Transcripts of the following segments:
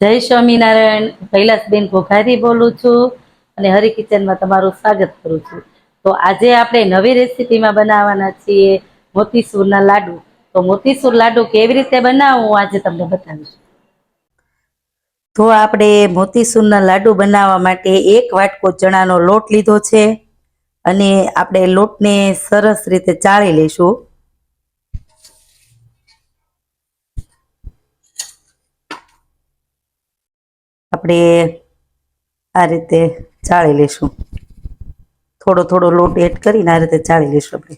જય સ્વામિનારાયણ. કૈલાસબેન ઘોઘારી બોલું છું અને હરી કિચનમાં તમારું સ્વાગત કરું છું. તો આજે આપણે નવી રેસીપીમાં બનાવવાના છીએ મોતીસૂરના લાડુ. તો મોતીસૂર લાડુ કેવી રીતે બનાવવું આજે તમને બતાવીશ. તો આપણે મોતીસૂરના લાડુ બનાવવા માટે એક વાટકો ચણાનો લોટ લીધો છે અને આપણે લોટને સરસ રીતે ચાળી લઈશું. આપણે આ રીતે ચાળી લઈશું. થોડો થોડો લોટ એડ કરીને આ રીતે ચાળી લઈશું આપણે.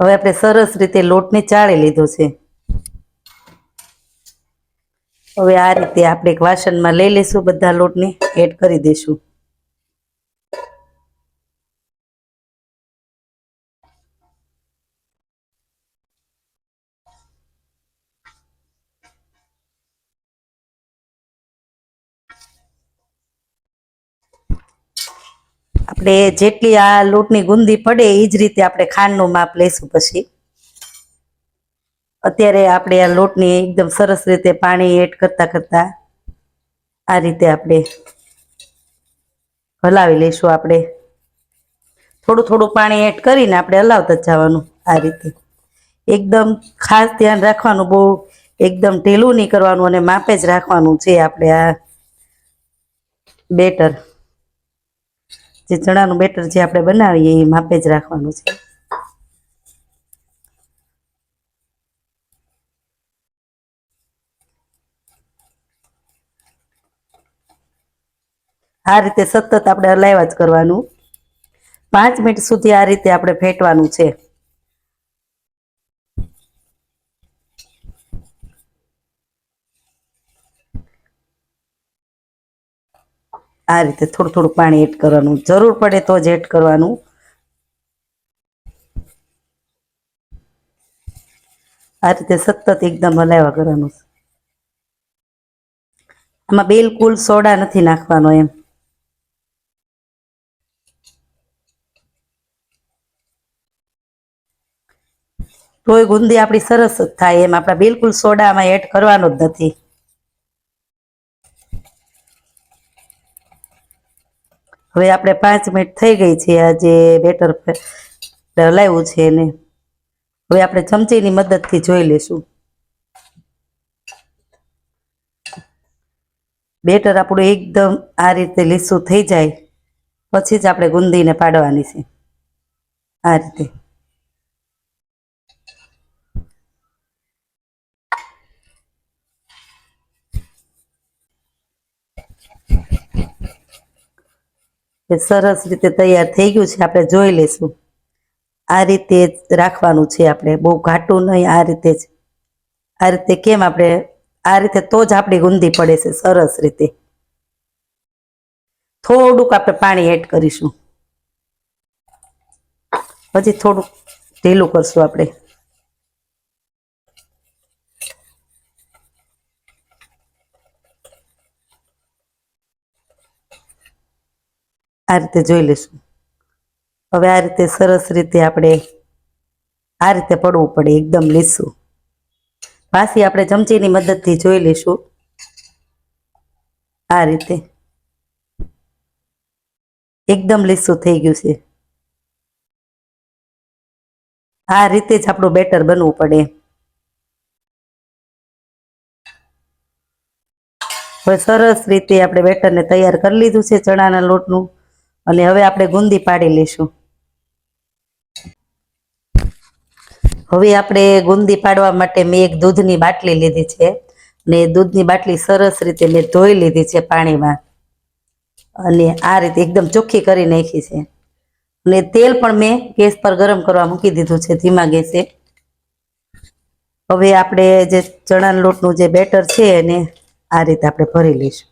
હવે આપણે સરસ રીતે લોટને ચાળી લીધો છે. હવે આ રીતે આપણે એક વાસણમાં લઈ લઈશું બધા લોટને એડ કરી દઈશું. આપણે જેટલી આ લોટની ગુંદી પડે એ જ રીતે આપણે ખાંડનું માપ લઈશું પછી. અત્યારે આપણે આ લોટની એકદમ સરસ રીતે પાણી એડ કરતા કરતા આ રીતે આપણે હલાવી લઈશું આપણે. થોડું થોડું પાણી એડ કરીને આપણે હલાવતા જ જવાનું આ રીતે. એકદમ ખાસ ધ્યાન રાખવાનું, બહુ એકદમ ઢીલું નહીં કરવાનું અને માપે જ રાખવાનું છે આપણે આ બેટર. જે ચણાનું બેટર જે આપણે બનાવીએ એ માપે જ રાખવાનું છે. આ રીતે સતત આપણે હલાવ્યા જ કરવાનું. પાંચ મિનિટ સુધી આ રીતે આપણે ફેટવાનું છે. આ રીતે થોડું થોડું પાણી એડ કરવાનું. જરૂર પડે તો જ એડ કરવાનું. આ રીતે સતત એકદમ હલાવ્યા કરવાનું. આમાં બિલકુલ સોડા નથી નાખવાનો એમ. તોય ગુંદી આપણી સરસ થાય એમ. આપણે બિલકુલ સોડામાં એડ કરવાનો જ નથી. હવે આપણે પાંચ મિનિટ થઈ ગઈ છે આ જે બેટર હલાવ્યું છે એને. હવે આપણે ચમચીની મદદથી જોઈ લઈશું. બેટર આપણું એકદમ આ રીતે લીસું થઈ જાય. પછી જ આપણે ગુંદીને પાડવાની છે. આ રીતે. એ સરસ રીતે તૈયાર થઈ ગયું છે, આપણે જોઈ લઈશું. આ રીતે રાખવાનું છે આપણે, બહુ ઘાટું નહીં આ રીતે જ. આ રીતે કેમ આપણે, આ રીતે તો જ આપણી ગુંદી પડે છે, સરસ રીતે. થોડુંક આપણે પાણી એડ કરીશું. પછી થોડુંક ઢીલું કરશું આપણે. આ રીતે જોઈ લઈશું. હવે આ રીતે સરસ રીતે આપણે આ રીતે પડવું પડે, એકદમ લીસું. પાછી આપણે ચમચીની મદદથી જોઈ લઈશું આ રીતે. એકદમ લીસું થઈ ગયું છે. આ રીતે જ આપણું બેટર બનવું પડે. હવે સરસ રીતે આપણે બેટરને તૈયાર કરી લીધું છે ચણાના લોટનું. અને હવે આપણે ગુંદી પાડી લઈશું. હવે આપણે ગુંદી પાડવા માટે મેં એક દૂધની બાટલી લીધી છે. ને દૂધની બાટલી સરસ રીતે મેં ધોઈ લીધી છે પાણીમાં. અને આ રીતે એકદમ ચોખ્ખી કરી નાખી છે. અને તેલ પણ મેં ગેસ પર ગરમ કરવા મૂકી દીધું છે ધીમા ગેસે. હવે આપણે જે ચણાના લોટનું જે બેટર છે એને આ રીતે આપણે ભરી લઈશું.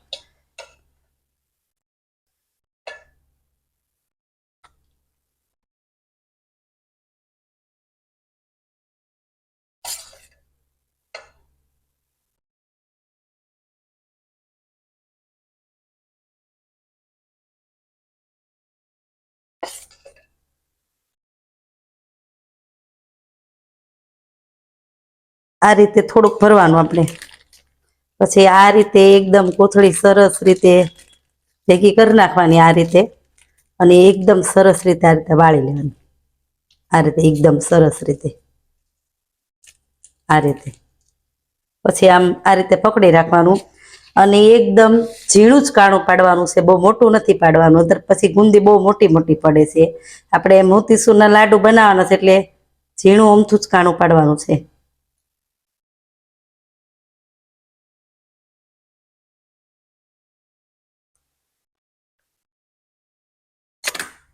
આ રીતે થોડુંક ભરવાનું આપણે. પછી આ રીતે એકદમ કોથળી સરસ રીતે ભેગી કરી નાખવાની આ રીતે. અને એકદમ સરસ રીતે આ રીતે વાળી લેવાની. આ રીતે એકદમ સરસ રીતે. આ રીતે. પછી આમ આ રીતે પકડી રાખવાનું. અને એકદમ ઝીણું જ કાણું પાડવાનું છે. બહુ મોટું નથી પાડવાનું. અંદર પછી ગુંદી બહુ મોટી મોટી પડે છે. આપણે મોતીસૂરના લાડુ બનાવવાના છે એટલે ઝીણું અમથું જ કાણું પાડવાનું છે.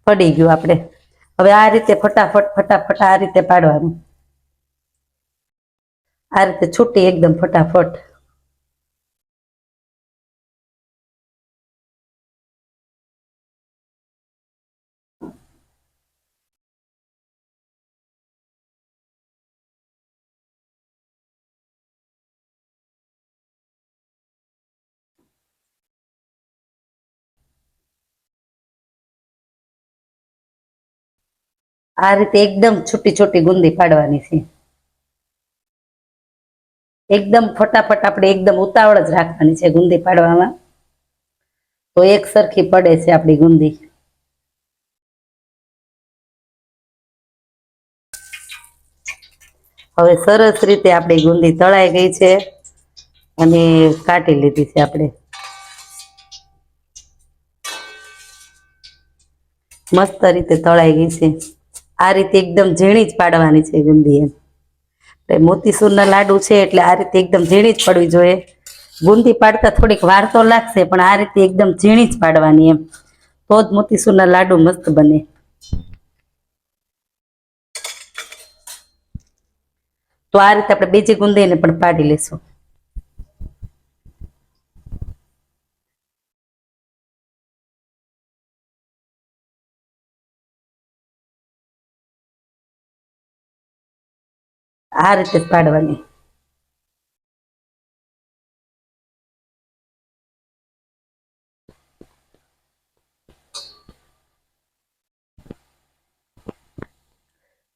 પડી ગયું આપણે. હવે આ રીતે ફટાફટ ફટાફટ આ રીતે પાડવાનું. આ રીતે છૂટી એકદમ ફટાફટ. આ રીતે એકદમ છૂટી છૂટી ગુંદી પાડવાની છે. એકદમ ફટાફટ આપણે એકદમ ઉતાવળ જ રાખવાની છે ગુંદી પાડવામાં. તો એક સરખી પડે છે આપણી ગુંદી. હવે સરસ રીતે આપણી ગુંદી તળાઈ ગઈ છે અને કાઢી લીધી છે આપણે. મસ્ત રીતે તળાઈ ગઈ છે. આ રીતે એકદમ ઝીણી જ પાડવાની છે ગુંદી એમ. એટલે મોતીસૂરના લાડુ છે એટલે આ રીતે એકદમ ઝીણી જ પડવી જોઈએ. ગુંદી પાડતા થોડીક વાર તો લાગશે, પણ આ રીતે એકદમ ઝીણી જ પાડવાની એમ. તો જ મોતીસૂરના લાડુ મસ્ત બને. તો આ રીતે આપણે બીજી ગુંદીને પણ પાડી લેશું. આ રીતે જ પાડવાની.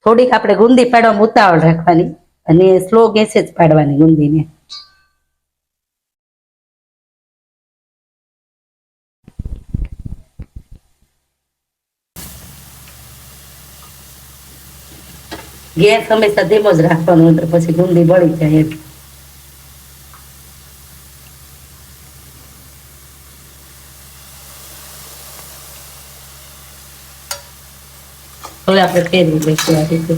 થોડીક આપણે ગુંદી પાડવામાં ઉતાવળ રાખવાની અને સ્લો ગેસે જ પાડવાની ગુંદીને. ગેસ હંમેશા ધીમો જ રાખવાનો, અંદર પછી ગુંદી બળી જાય હવે આપણે ફેરવી લઈશું આ રીતે.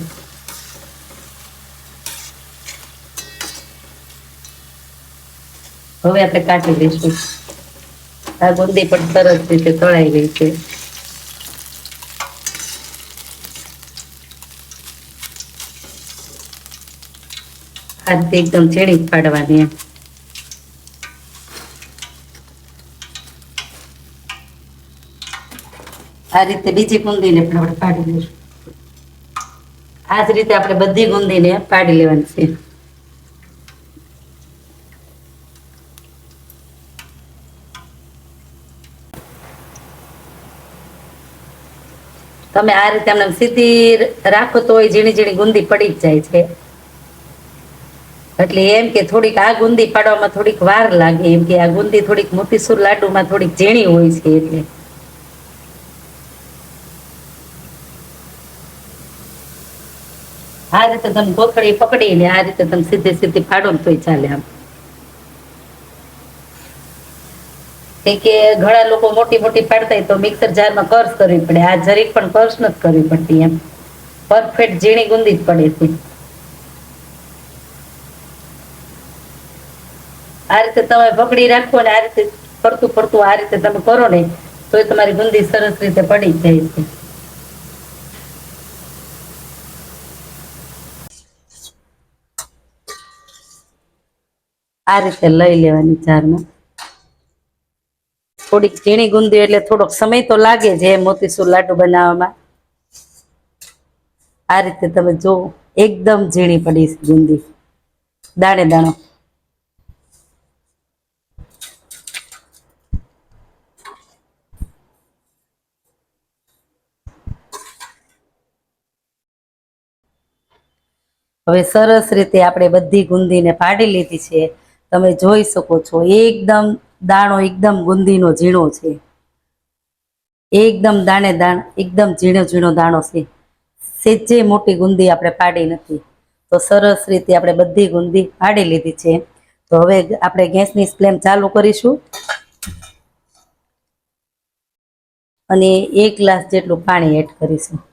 હવે આપણે કાઢી લઈશું. આ ગુંદી પણ સરસ રીતે તળાઈ ગઈ છે. આ એકદમ ઝીણી પાડવાની એમ. આ રીતે બીજી ગુંદીને પણ આપણે પાડી લઈશું. આ જ રીતે આપણે બધી ગુંદીને પાડી લેવાની છે. તમે આ રીતે આમને સીધી રાખો તો ઝીણી ઝીણી ગુંદી પડી જ જાય છે. એટલે એમ કે થોડીક આ ગુંદી પાડવામાં થોડીક વાર લાગે, એમ કે આ ગુંદી થોડીક મોતીસૂર લાડુમાં થોડીક ઝીણી હોય છે એટલે. આ રીતે તમે કોથળી પકડીને આ રીતે તમે સીધી સીધી ફાડો તોય ચાલે આમ. કે ઘણા લોકો મોટી મોટી પાડતા હોય તો મિક્સર જારમાં કર્સ કરવી પડે. આ જરીક પણ કર્સ નથી કરવી પડતી એમ. પરફેક્ટ ઝીણી ગુંદી જ પડે છે. આ રીતે તમે પકડી રાખો ને આ રીતે ફરતું ફરતું આ રીતે તમે કરો ને તો તમારી ગુંદી સરસ રીતે પડી જાય છે. આ રીતે લઈ લેવાની જારમાં થોડીક ઝીણી ગુંદી એટલે થોડોક સમય તો લાગે છે મોતીસૂર લાડુ બનાવવામાં. આ રીતે તમે જો, એકદમ ઝીણી પડી ગુંદી. દાણે દાણો. હવે સરસ રીતે આપણે બધી ગુંદીને પાડી લીધી છે. તમે જોઈ શકો છો, એકદમ દાણો એકદમ ગુંદીનો ઝીણો છે. એકદમ દાણે દાણ, એકદમ ઝીણો ઝીણો દાણો છે. સેજે મોટી ગુંદી આપણે પાડી નથી. તો સરસ રીતે આપણે બધી ગુંદી પાડી લીધી છે. તો હવે આપણે ગેસની ફ્લેમ ચાલુ કરીશું. અને એક ગ્લાસ જેટલું પાણી એડ કરીશું.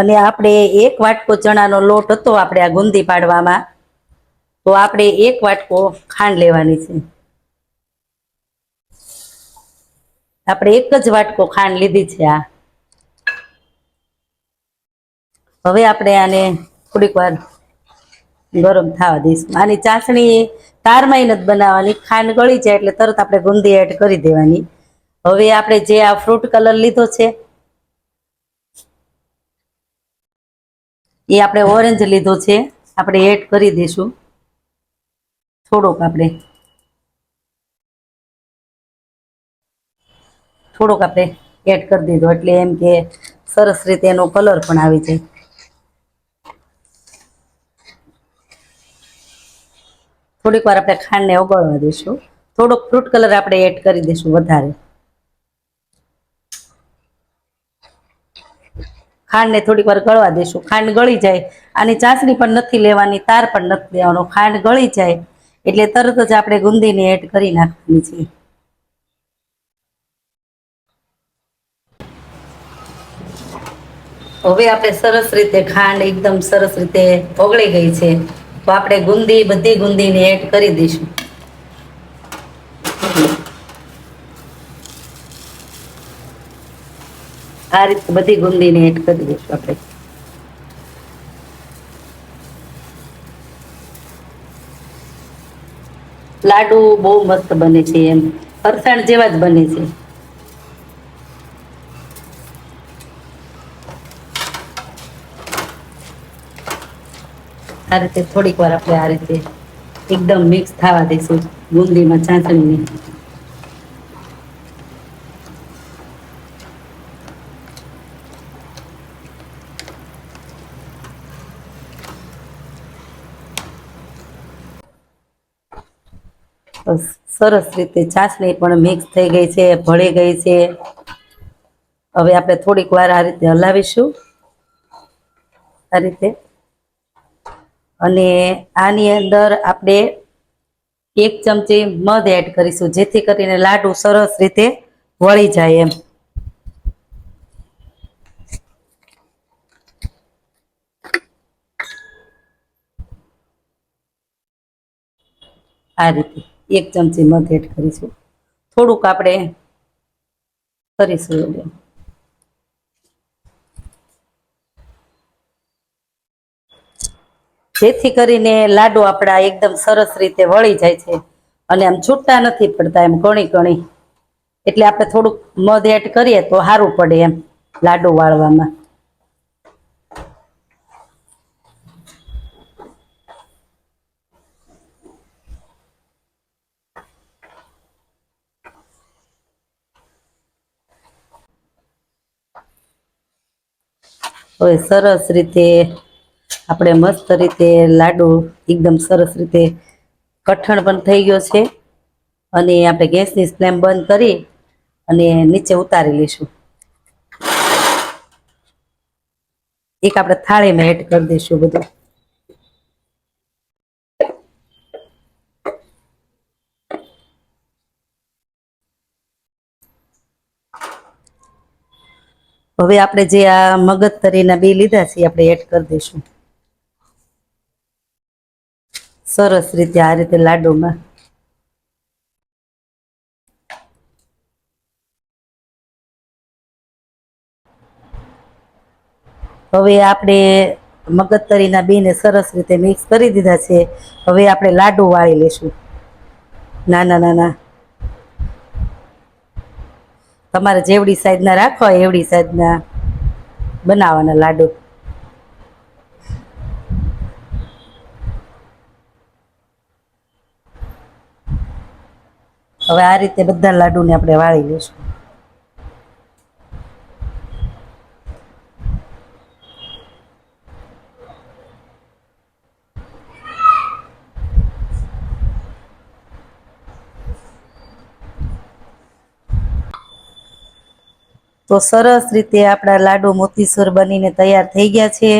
અને આપણે એક વાટકો ચણાનો લોટ હતો આપણે આ ગુંદી પાડવામાં. તો આપણે એક વાટકો ખાંડ લેવાની છે. આપણે એક જ વાટકો ખાંડ લીધી છે આ. હવે આપણે આને થોડીક વાર ગરમ થવા દઈશું. આની ચાસણી તારમાંય નથી બનાવવાની, ખાંડ ગળી જાય એટલે તરત આપણે ગુંદી એડ કરી દેવાની. હવે આપણે જે આ ફ્રૂટ કલર લીધો છે એ આપણે ઓરેન્જ લીધો છે. આપણે એડ કરી દઈશું. થોડોક આપણે. થોડોક આપણે એડ કરી દીધો. એટલે એમ કે સરસ રીતે એનો કલર પણ આવી જાય. થોડીક વાર આપણે ખાંડને ઓગળવા દઈશું. થોડોક ફ્રૂટ કલર આપણે એડ કરી દઈશું વધારે. ખાંડને થોડીક વાર ગળવા દઈશું ખાંડ ગળી જાય. આની ચાસણી પણ નથી લેવાની, તાર પણ નથી લેવાનો. ખાંડ ગળી જાય એટલે તરત જ આપણે ગુંદીને એડ કરી નાખવાની છે. હવે આપણે સરસ રીતે ખાંડ એકદમ સરસ રીતે ઓગળી ગઈ છે. તો આપણે ગુંદી, બધી ગુંદીને એડ કરી દઈશું. આ રીતે બધી ગુંદીને એડ કરી દઈશું આપણે. લાડુ બહુ મસ્ત બને છે એમ. ફરસાણ જેવા જ બને છે. આ રીતે થોડીક વાર આપણે આ રીતે એકદમ મિક્સ થવા દઈશું ગુંદીમાં ચાસણીને. સરસ રીતે ચાસણી પણ મિક્સ થઈ ગઈ છે, ભળી ગઈ છે. હવે આપણે થોડીક વાર આ રીતે હલાવીશું. આ રીતે. અને આની અંદર આપણે એક ચમચી મધ એડ કરીશું, જેથી કરીને લાડુ સરસ રીતે વળી જાય એમ. આ રીતે. એક ચમચી મધ એડ કરીશું. થોડુંક આપણે કરીશું એવું જેથી કરીને લાડુ આપણા એકદમ સરસ રીતે વળી જાય છે અને આમ છૂટા નથી પડતા એમ ઘણી ઘણી. એટલે આપણે થોડુંક મધ એડ કરીએ તો સારું પડે એમ લાડુ વાળવામાં. હવે સરસ રીતે આપણે મસ્ત રીતે લાડુ એકદમ સરસ રીતે કઠણ પણ થઈ ગયો છે. અને આપણે ગેસની ફ્લેમ બંધ કરી અને નીચે ઉતારી લઈશું. એક આપણે થાળીમાં એડ કરી દઈશું બધું. હવે આપણે જે આ મગજ તરીના બી લીધા છે આપણે એડ કરી દઈશું. સરસ રીતે આ રીતે લાડુમાં. હવે આપણે મગજતરીના બીને સરસ રીતે મિક્સ કરી દીધા છે. હવે આપણે લાડુ વાળી લેશું નાના નાના. તમારે જેવડી સાઈઝના હોય એવડી સાઈઝના બનાવવાના લાડુ. હવે આ રીતે બધા લાડુને આપણે વાળી લઈશું. તો સરસ રીતે આપણા લાડુ મોતીસૂર બનીને તૈયાર થઈ ગયા છે.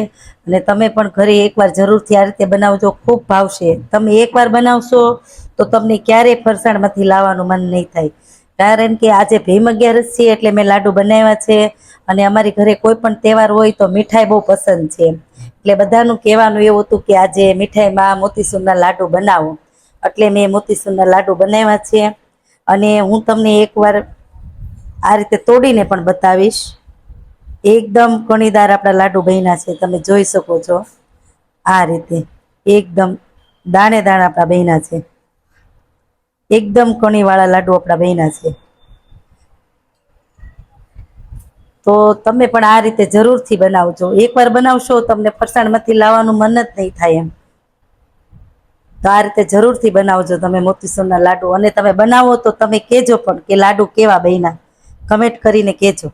અને તમે પણ ઘરે એકવાર જરૂરથી આ રીતે બનાવજો, ખૂબ ભાવશે. તમે એકવાર બનાવશો તો તમને ક્યારેય ફરસાણમાંથી લાવવાનું મન નહીં થાય. કારણ કે આજે ભીમ અગિયારસ છે એટલે મેં લાડુ બનાવ્યા છે અને અમારી ઘરે કોઈ પણ તહેવાર હોય તો મીઠાઈ બહુ પસંદ છે. એટલે બધાનું કહેવાનું એવું હતું કે આજે મીઠાઈમાં મોતીસૂરના લાડુ બનાવો. એટલે મેં મોતીસૂરના લાડુ બનાવ્યા છે. અને હું તમને એકવાર આ રીતે તોડીને પણ બતાવીશ. એકદમ કણીદાર આપણા લાડુ બન્યા છે, તમે જોઈ શકો છો. આ રીતે એકદમ દાણે દાણા આપણા બહેના છે. એકદમ કણીવાળા લાડુ આપણા બહેના છે. તો તમે પણ આ રીતે જરૂરથી બનાવજો. એકવાર બનાવશો તમને ફરસાણમાંથી લાવવાનું મન જ નહીં થાય એમ. તો આ રીતે જરૂરથી બનાવજો તમે મોતીસૂરના લાડુ. અને તમે બનાવો તો તમે કહેજો પણ કે લાડુ કેવા બન્યા. કમેન્ટ કરીને કહેજો.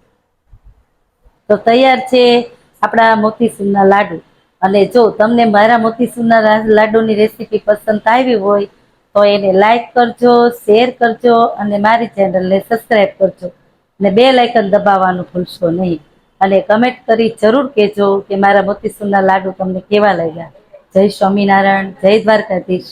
તો તૈયાર છે આપણા મોતીસૂરના લાડુ. અને જો તમને મારા મોતીસૂરના લાડુની રેસીપી પસંદ આવી હોય, તો એને લાઈક કરજો શેર કરજો, અને મારી ચેનલને સબસ્ક્રાઈબ કરજો. અને બે લાઇકન દબાવવાનું ભૂલશો નહીં. અને કમેન્ટ કરી જરૂર કહેજો કે મારા મોતીસૂરના લાડુ તમને કેવા લાગ્યા. જય સ્વામિનારાયણ, જય દ્વારકાધીશ.